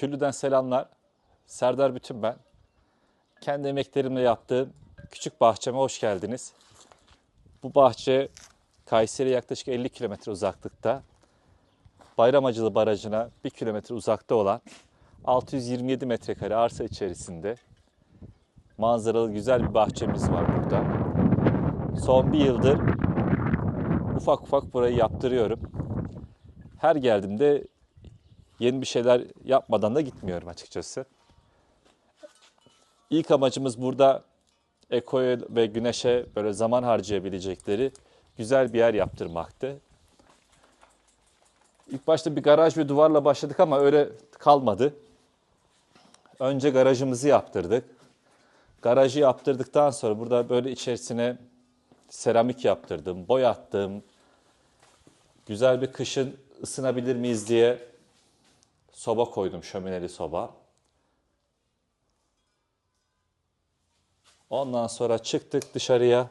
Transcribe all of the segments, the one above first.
Küllü'den selamlar. Serdar Bütün ben. Kendi emeklerimle yaptığım küçük bahçeme hoş geldiniz. Bu bahçe Kayseri'ye yaklaşık 50 kilometre uzaklıkta. Bayramacılı Barajı'na 1 kilometre uzakta olan 627 metrekare arsa içerisinde manzaralı güzel bir bahçemiz var burada. Son bir yıldır ufak ufak burayı yaptırıyorum. Her geldiğimde yeni bir şeyler yapmadan da gitmiyorum açıkçası. İlk amacımız burada ekoya ve güneşe böyle zaman harcayabilecekleri güzel bir yer yaptırmaktı. İlk başta bir garaj ve duvarla başladık ama öyle kalmadı. Önce garajımızı yaptırdık. Garajı yaptırdıktan sonra burada böyle içerisine seramik yaptırdım, boyattım. Güzel bir kışın ısınabilir miyiz diye soba koydum, şömineli soba. Ondan sonra çıktık dışarıya.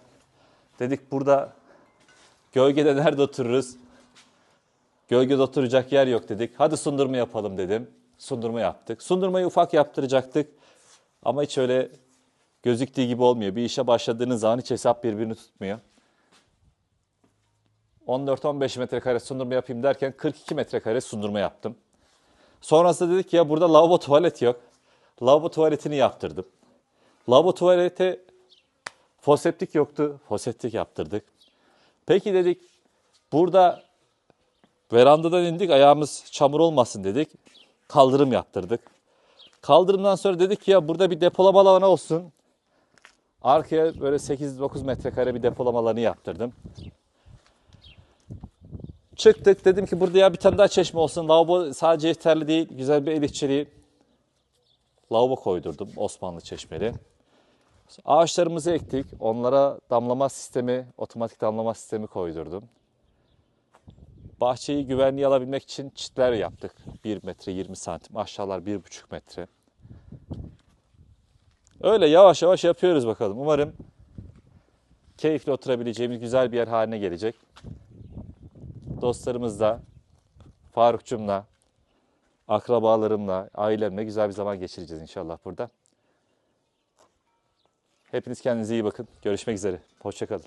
Dedik burada gölgede nerede otururuz? Gölgede oturacak yer yok dedik. Hadi sundurma yapalım dedim. Sundurma yaptık. Sundurmayı ufak yaptıracaktık. Ama hiç öyle gözüktüğü gibi olmuyor. Bir işe başladığınız zaman hiç hesap birbirini tutmuyor. 14-15 metrekare sundurma yapayım derken 42 metrekare sundurma yaptım. Sonrasında dedik ki ya burada lavabo tuvalet yok. Lavabo tuvaletini yaptırdım. Lavabo tuvalete foseptik yoktu. Foseptik yaptırdık. Peki dedik burada verandadan indik ayağımız çamur olmasın dedik. Kaldırım yaptırdık. Kaldırımdan sonra dedik ki ya burada bir depolama alanı olsun. Arkaya böyle 8-9 metrekare bir depolama alanı yaptırdım. Çıktık dedim ki burada ya bir tane daha çeşme olsun. Lavabo sadece yeterli değil. Güzel bir el içeriği lavabo koydurdum Osmanlı çeşmeli. Ağaçlarımızı ektik. Onlara damlama sistemi, otomatik damlama sistemi koydurdum. Bahçeyi güvenliğe alabilmek için çitler yaptık. 1 metre 20 santim. Aşağılar 1,5 metre. Öyle yavaş yavaş yapıyoruz bakalım. Umarım keyifli oturabileceğimiz güzel bir yer haline gelecek. Dostlarımızla, Farukçumla, akrabalarımla, ailemle güzel bir zaman geçireceğiz inşallah burada. Hepiniz kendinize iyi bakın. Görüşmek üzere. Hoşçakalın.